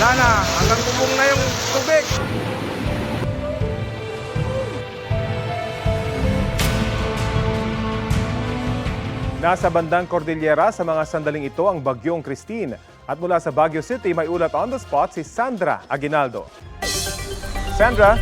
Wala na, hanggang bubong na yung tubig. Nasa bandang Cordillera sa mga sandaling ito ang Bagyong Christine. At mula sa Baguio City, may ulat on the spot si Sandra Aguinaldo. Sandra,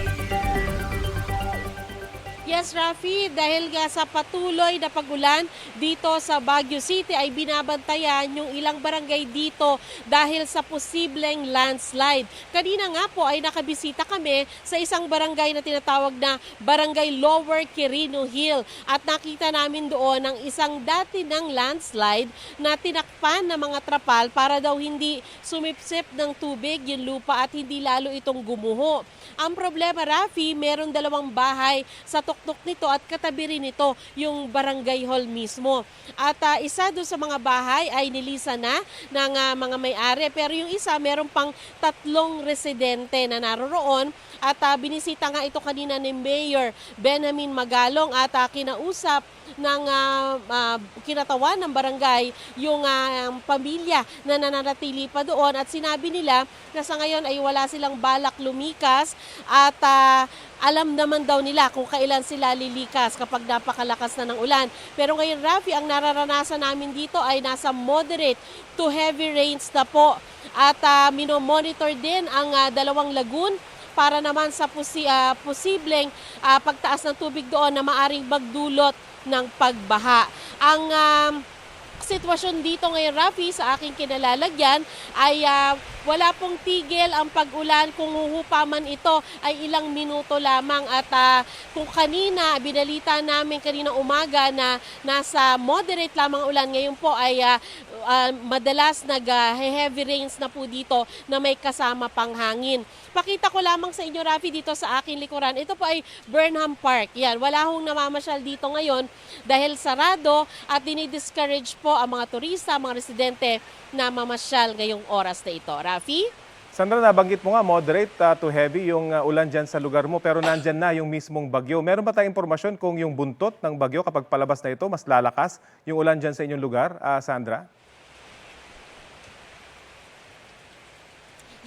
Yes, Rafi, dahil nga sa patuloy na pagulan dito sa Baguio City ay binabantayan yung ilang barangay dito dahil sa posibleng landslide. Kanina nga po ay nakabisita kami sa isang barangay na tinatawag na Barangay Lower Quirino Hill at nakita namin doon ang isang dati ng landslide na tinakpan ng mga trapal para daw hindi sumipsip ng tubig yung lupa at hindi lalo itong gumuho. Ang problema, Rafi, meron dalawang bahay sa tuktok nito at katabi rin nito yung barangay hall mismo. At ah, isa doon sa mga bahay ay nilisa na ng ah, mga may-ari pero yung isa meron pang tatlong residente na naroroon at ah, binisita nga ito kanina ni Mayor Benjamin Magalong at ah, kinausap ng ah, ah, kinatawan ng barangay yung ah, pamilya na nananatili pa doon at sinabi nila na sa ngayon ay wala silang balak lumikas at ah, alam naman daw nila kung kailan sila lilikas kapag napakalakas na ng ulan. Pero ngayon, Rafi, ang nararanasan namin dito ay nasa moderate to heavy rains na po. At uh, minomonitor din ang ah, dalawang lagoon para naman sa posi- ah, posibleng ah, pagtaas ng tubig doon na maaring magdulot ng pagbaha. Ang um, sitwasyon dito ngayon, Rafi, sa aking kinalalagyan ay ah, wala pong tigil ang pag-ulan. Kung huhupa man ito ay ilang minuto lamang. At ah, kung kanina, binalita namin kanina umaga na nasa moderate lamang ulan, ngayon po ay ah, ah, madalas nag-heavy rains na po dito na may kasama pang hangin. Pakita ko lamang sa inyo, Rafi, dito sa aking likuran. Ito po ay Burnham Park. Yan, wala hong namamasyal dito ngayon dahil sarado at dinidiscourage po ang mga turista, mga residente na mamasyal ngayong oras na ito. Rafi? Sandra, nabanggit mo nga moderate uh, to heavy yung uh, ulan dyan sa lugar mo pero nandyan na yung mismong bagyo. Meron ba tayong impormasyon kung yung buntot ng bagyo kapag palabas na ito, mas lalakas yung ulan dyan sa inyong lugar, uh, Sandra?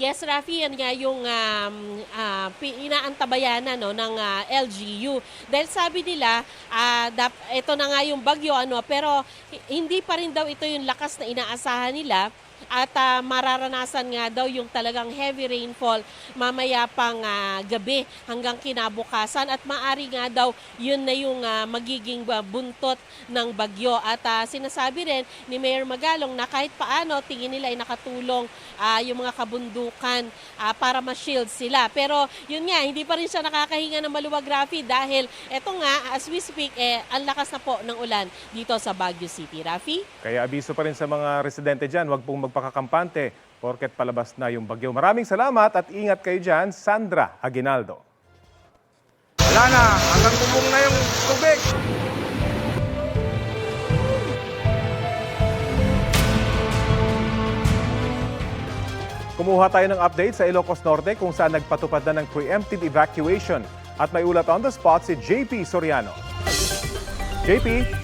Yes, Rafi, yan nga yung um, ah, pi- inaantabayan na, no, ng ah, LGU. Dahil sabi nila, ah, dap, ito na nga yung bagyo, ano, pero hi- hindi pa rin daw ito yung lakas na inaasahan nila at ah, mararanasan nga daw yung talagang heavy rainfall mamaya pang ah, gabi hanggang kinabukasan. At maari nga daw yun na yung ah, magiging buntot ng bagyo. At ah, sinasabi rin ni Mayor Magalong na kahit paano tingin nila ay nakatulong ah, yung mga kabundukan ah, para ma-shield sila. Pero yun nga hindi pa rin siya nakakahinga ng maluwag Rafi dahil eto nga as we speak eh ang lakas na po ng ulan dito sa Baguio City. Rafi? Kaya abiso pa rin sa mga residente dyan, huwag pong magpakakampante porket palabas na yung bagyo. Maraming salamat at ingat kayo dyan, Sandra Aguinaldo. Wala na, hanggang bubong na yung tubig. Kumuha tayo ng update sa Ilocos Norte kung saan nagpatupad na ng preemptive evacuation. At may ulat on the spot si JP Soriano. JP,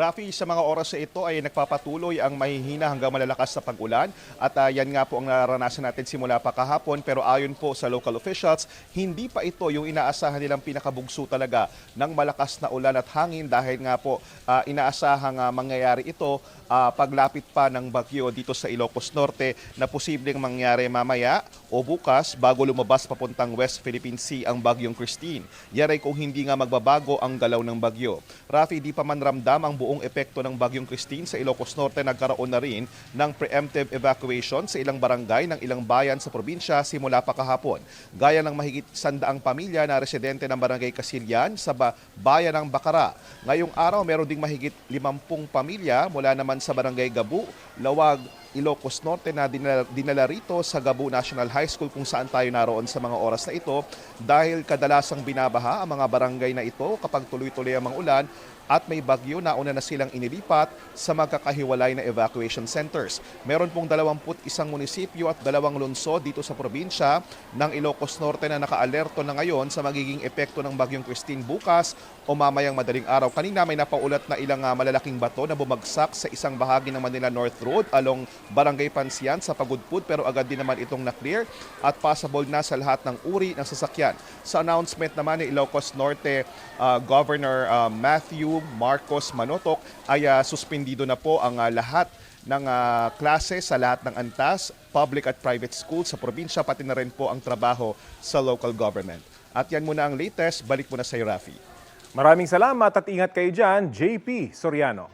Rafi, sa mga oras na ito ay nagpapatuloy ang mahihina hanggang malalakas na pag-ulan at ah, yan nga po ang naranasan natin simula pa kahapon pero ayon po sa local officials, hindi pa ito yung inaasahan nilang pinakabugso talaga ng malakas na ulan at hangin dahil nga po ah, inaasahang ah, mangyayari ito ah, paglapit pa ng bagyo dito sa Ilocos Norte na posibleng mangyari mamaya o bukas bago lumabas papuntang West Philippine Sea ang bagyong Christine. Yaray kung hindi nga magbabago ang galaw ng bagyo. Rafi, di pa man ramdam ang buong epekto ng bagyong Christine sa Ilocos Norte nagkaroon na rin ng preemptive evacuation sa ilang barangay ng ilang bayan sa probinsya simula pa kahapon. Gaya ng mahigit sandaang pamilya na residente ng barangay Kasilyan sa ba- bayan ng Bacara. Ngayong araw meron ding mahigit 50 pamilya mula naman sa barangay Gabu, Lawag, Ilocos Norte na dinala, dinala rito sa Gabu National High School kung saan tayo naroon sa mga oras na ito dahil kadalasang binabaha ang mga barangay na ito kapag tuloy-tuloy ang mga ulan at may bagyo na una na silang inilipat sa magkakahiwalay na evacuation centers. Meron pong 21 munisipyo at dalawang lungsod dito sa probinsya ng Ilocos Norte na naka-alerto na ngayon sa magiging epekto ng bagyong Christine bukas o mamayang madaling araw. Kanina may napaulat na ilang ah, malalaking bato na bumagsak sa isang bahagi ng Manila North Road along Barangay Pansian sa Pagudpud pero agad din naman itong na-clear at possible na sa lahat ng uri ng sasakyan. Sa announcement naman ni Ilocos Norte uh, Governor uh, Matthew Marcos Manotok ay uh, suspendido na po ang uh, lahat ng uh, klase sa lahat ng antas, public at private schools sa probinsya, pati na rin po ang trabaho sa local government. At yan muna ang latest. Balik muna sa Rafi. Maraming salamat at ingat kayo dyan, JP Soriano.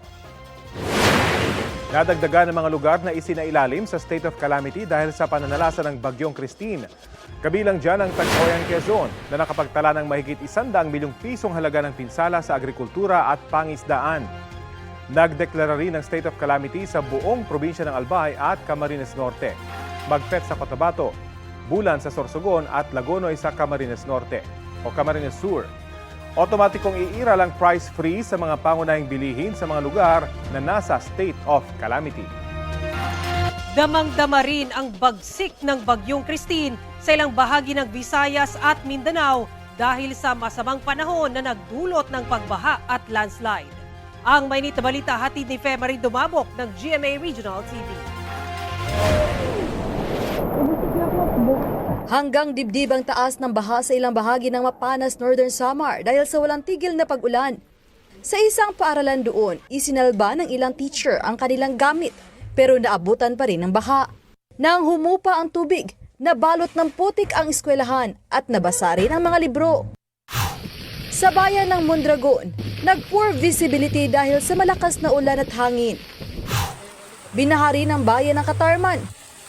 Nadagdagan ng mga lugar na isinailalim sa state of calamity dahil sa pananalasa ng bagyong Christine. Kabilang dyan ang Tag-Oyan Quezon na nakapagtala ng mahigit 100 milyong pisong halaga ng pinsala sa agrikultura at pangisdaan. Nagdeklara rin ng state of calamity sa buong probinsya ng Albay at Camarines Norte. Magpet sa Cotabato, Bulan sa Sorsogon at Lagonoy sa Camarines Norte o Camarines Sur. Otomatikong iiral ang price freeze sa mga pangunahing bilihin sa mga lugar na nasa state of calamity. Damang-dama rin ang bagsik ng Bagyong Christine sa ilang bahagi ng Visayas at Mindanao dahil sa masamang panahon na nagdulot ng pagbaha at landslide. Ang mainit na balita hatid ni Femarin Dumabok ng GMA Regional TV. Hanggang dibdib ang taas ng baha sa ilang bahagi ng Mapanas, Northern Samar dahil sa walang tigil na pag-ulan. Sa isang paaralan doon, isinalba ng ilang teacher ang kanilang gamit pero naabutan pa rin ng baha. Nang humupa ang tubig, nabalot ng putik ang eskwelahan at nabasa rin ang mga libro. Sa bayan ng Mondragon, nag-poor visibility dahil sa malakas na ulan at hangin. Binahari ng bayan ng Katarman.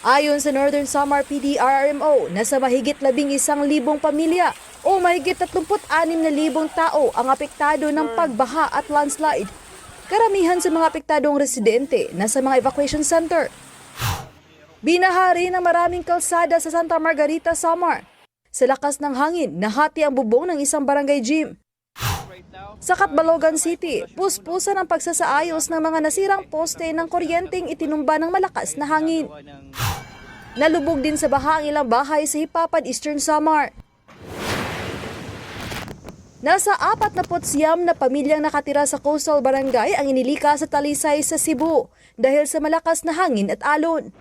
Ayon sa Northern Samar PDRRMO, nasa mahigit labing isang libong pamilya o mahigit 36 na libong tao ang apektado ng pagbaha at landslide. Karamihan sa mga apektadong residente nasa mga evacuation center. Binahari ng maraming kalsada sa Santa Margarita, Samar. Sa lakas ng hangin, nahati ang bubong ng isang barangay gym. Sa Katbalogan City, puspusan ang pagsasaayos ng mga nasirang poste ng kuryenteng itinumba ng malakas na hangin. Nalubog din sa baha ang ilang bahay sa Hipapad, Eastern Samar. Nasa apat na potsiyam na pamilyang nakatira sa coastal barangay ang inilika sa Talisay sa Cebu dahil sa malakas na hangin at alon.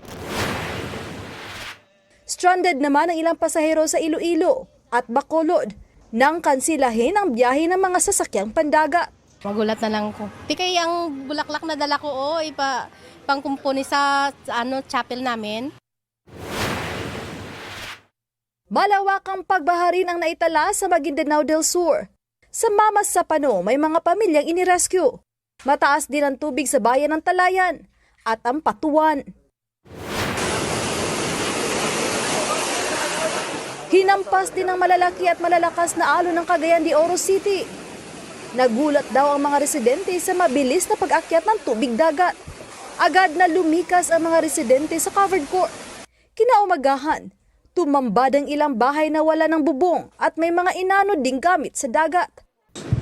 Stranded naman ang ilang pasahero sa Iloilo at Bacolod nang kansilahin ang biyahe ng mga sasakyang pandagat. Magulat na lang ko. Di kaya ang bulaklak na dala ko, oh, ipa, pangkumpuni sa, sa ano, chapel namin. Malawakang pagbaharin ang naitala sa Maguindanao del Sur. Sa Mamas sa Pano, may mga pamilyang inirescue. Mataas din ang tubig sa bayan ng Talayan at ang Patuan. Hinampas din ng malalaki at malalakas na alon ng Cagayan de Oro City. Nagulat daw ang mga residente sa mabilis na pag-akyat ng tubig dagat. Agad na lumikas ang mga residente sa covered court. Kinaumagahan, tumambad ang ilang bahay na wala ng bubong at may mga inano ding gamit sa dagat.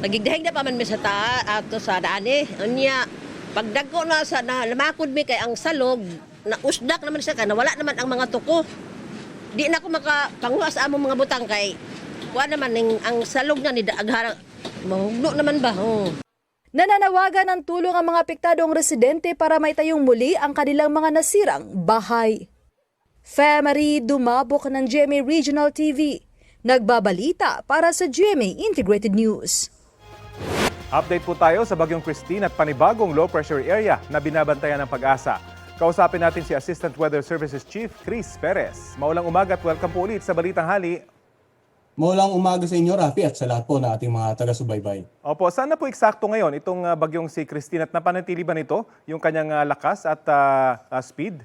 Nagigdahig na pa mi sa ta ato sa daan eh. Unya pagdagko na sa na lamakod mi kay ang salog na usdak naman siya ka nawala naman ang mga tuko. Di na ako makapanguha sa among mga butang kay kuha naman ning ang salog na ni aghara mahugno naman ba oh. Nananawagan ng tulong ang mga apektadong residente para maitayong muli ang kanilang mga nasirang bahay. Femery Dumabok ng GMA Regional TV. Nagbabalita para sa GMA Integrated News. Update po tayo sa Bagyong Christine at panibagong low pressure area na binabantayan ng pag-asa. Kausapin natin si Assistant Weather Services Chief Chris Perez. Maulang umaga at welcome po ulit sa Balitang Hali. Maulang umaga sa inyo, Rafi, at sa lahat po na ating mga taga-subaybay. Opo, saan na po eksakto ngayon itong ah, bagyong si Christine at napanatili ba nito yung kanyang ah, lakas at ah, speed?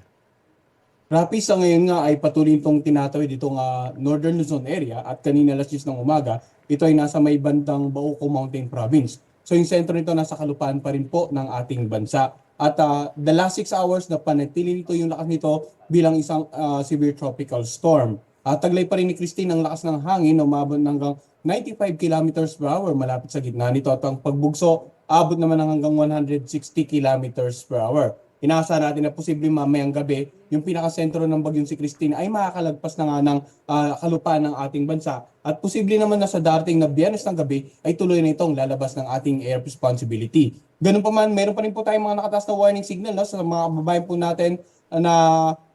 Rafi, sa ngayon nga ay patuloy itong tinatawid itong ah, Northern Luzon area at kanina alas 10 ng umaga, ito ay nasa may bandang Bauco Mountain Province. So yung sentro nito nasa kalupaan pa rin po ng ating bansa. At ah, the last 6 hours na panatili nito yung lakas nito bilang isang ah, severe tropical storm. At taglay pa rin ni Christine ang lakas ng hangin na umabot ng hanggang 95 kilometers per hour malapit sa gitna nito at ang pagbugso abot naman ng hanggang 160 kilometers per hour. Inaasahan natin na posibleng mamayang gabi, yung pinakasentro ng bagyong si Christine ay makakalagpas na nga ng ah, kalupaan ng ating bansa. At posible naman na sa darating na biyernes ng gabi ay tuloy na itong lalabas ng ating air responsibility. Ganun pa man, meron pa rin po tayong mga nakataas na warning signal no, sa mga kababayan po natin na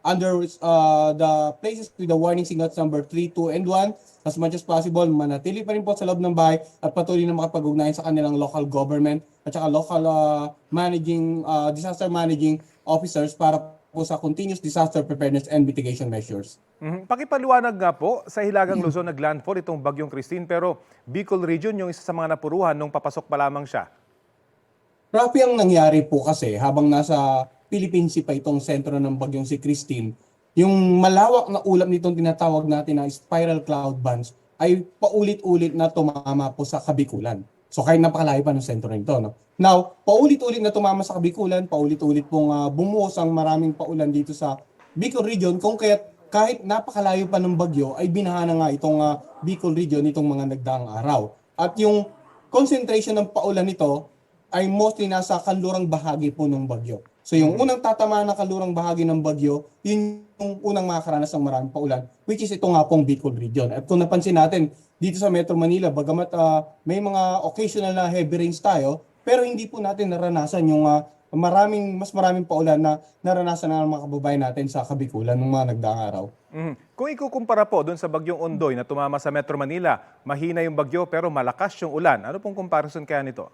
under uh, the places with the warning signals number 3, 2, and 1 as much as possible, manatili pa rin po sa loob ng bahay at patuloy na makapag-ugnayan sa kanilang local government at saka local uh, managing, uh, disaster managing officers para po sa continuous disaster preparedness and mitigation measures. Mhm. Pakipaliwanag nga po, sa Hilagang Luzon naglandfall itong bagyong Christine pero Bicol Region yung isa sa mga napuruhan nung papasok pa lamang siya. Rapi ang nangyari po kasi habang nasa Philippine Sea pa itong sentro ng bagyong si Christine, yung malawak na ulap nitong tinatawag natin na spiral cloud bands ay paulit-ulit na tumama po sa Kabikulan. So kahit napakalayo pa ng sentro nito. No? Now, paulit-ulit na tumama sa Kabikulan, paulit-ulit pong uh, bumuhos ang maraming paulan dito sa Bicol region kung kaya't kahit napakalayo pa ng bagyo ay binaha na nga itong uh, Bicol region itong mga nagdaang araw. At yung concentration ng paulan nito ay mostly nasa kanlurang bahagi po ng bagyo. So yung unang tatamaan ng kanlurang bahagi ng bagyo, yun yung unang makakaranas ng maraming paulan, which is ito nga pong Bicol region. At kung napansin natin, dito sa Metro Manila, bagamat ah, may mga occasional na heavy rains tayo, pero hindi po natin naranasan yung ah, maraming, mas maraming paulan na naranasan ng mga kababayan natin sa Kabikulan ng mga nagdaang araw. Mhm. Kung ikukumpara po doon sa bagyong Ondoy na tumama sa Metro Manila, mahina yung bagyo pero malakas yung ulan. Ano pong comparison kaya nito?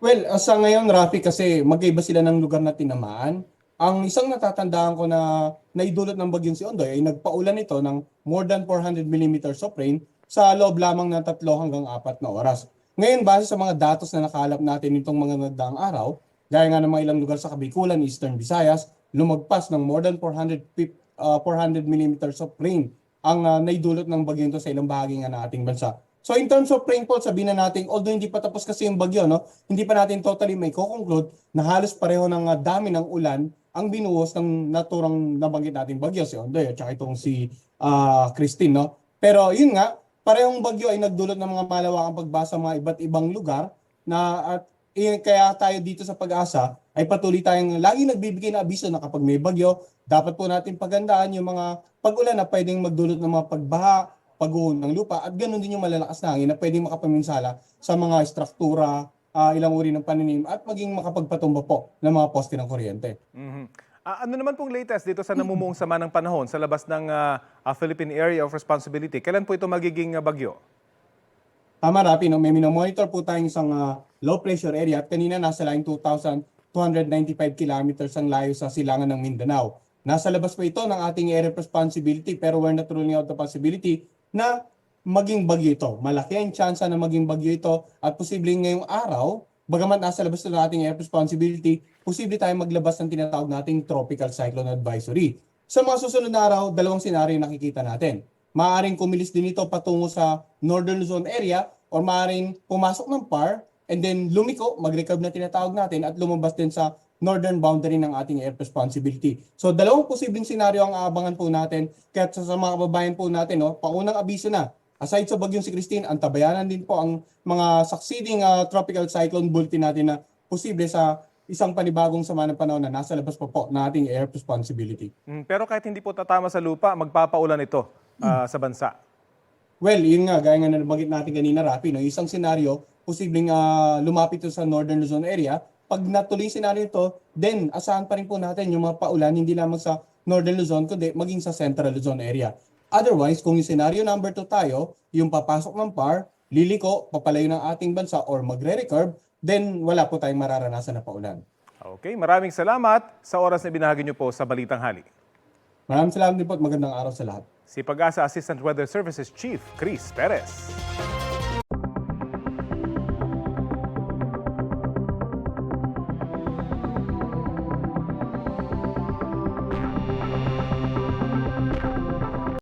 Well, uh, sa ngayon, Rafi, kasi magkaiba sila ng lugar na tinamaan. Ang isang natatandaan ko na naidulot ng bagyong si Ondoy ay nagpaulan ito ng more than 400 millimeters of rain sa loob lamang ng tatlo hanggang apat na oras. Ngayon, base sa mga datos na nakalap natin nitong mga nagdaang araw, gaya nga ng mga ilang lugar sa Kabikulan, Eastern Visayas, lumagpas ng more than 400, pip- uh, 400 millimeters of rain ang uh, naidulot ng bagyo ito sa ilang bahagi ng ating bansa. So in terms of rainfall, sabihin na natin, although hindi pa tapos kasi yung bagyo, no, hindi pa natin totally may conclude na halos pareho ng uh, dami ng ulan ang binuhos ng naturang nabanggit nating bagyo, si Ondoy at saka itong si ah, Christine. No? Pero yun nga, parehong bagyo ay nagdulot ng mga malawakang pagbasa sa mga iba't ibang lugar na at eh, kaya tayo dito sa pag-asa ay patuloy tayong lagi nagbibigay na abiso na kapag may bagyo, dapat po natin pagandaan yung mga pag-ulan na pwedeng magdulot ng mga pagbaha, pagguho ng lupa at ganoon din yung malalakas na hangin na pwedeng makapaminsala sa mga struktura, ah, ilang uri ng paninim at maging makapagpatumba po ng mga poste ng kuryente. Mhm. Ah, ano naman pong latest dito sa namumuong sama ng panahon sa labas ng ah, Philippine Area of Responsibility? Kailan po ito magiging ah, bagyo? Tama Rapi, no? may minomonitor po tayong isang ah, low pressure area at kanina nasa laing 2,295 kilometers ang layo sa silangan ng Mindanao. Nasa labas po ito ng ating area of responsibility pero we're not ruling out the possibility na maging bagyo ito. Malaki ang tsansa na maging bagyo ito at posibleng ngayong araw, bagamat nasa labas na ng ating of responsibility, posible tayong maglabas ng tinatawag nating tropical cyclone advisory. Sa mga susunod na araw, dalawang senaryo nakikita natin. Maaring kumilis din ito patungo sa northern Luzon area or maaring pumasok ng PAR and then lumiko, mag-recurve na tinatawag natin at lumabas din sa northern boundary ng ating air responsibility. So dalawang posibleng senaryo ang aabangan po natin kaya sa, sa mga kababayan po natin, no, paunang abiso na. Aside sa bagyong si Christine, ang tabayanan din po ang mga succeeding ah, tropical cyclone bulletin natin na posible sa isang panibagong sama ng panahon na nasa labas pa po ng ating air responsibility. Mm, pero kahit hindi po tatama sa lupa, magpapaulan ito ah, sa bansa. Well, yun nga, gaya nga na nabanggit natin kanina, Rafi, no? isang senaryo, posibleng ah, lumapit ito sa Northern Luzon area. Pag natuloy yung senaryo ito, then asahan pa rin po natin yung mga paulan, hindi lamang sa Northern Luzon, kundi maging sa Central Luzon area. Otherwise, kung yung senaryo number 2 tayo, yung papasok ng PAR, liliko, papalayo ng ating bansa or magre-recurve, then wala po tayong mararanasan na paulan. Okay, maraming salamat sa oras na binahagi niyo po sa Balitang Hali. Maraming salamat din po at magandang araw sa lahat. Si Pag-asa Assistant Weather Services Chief Chris Perez.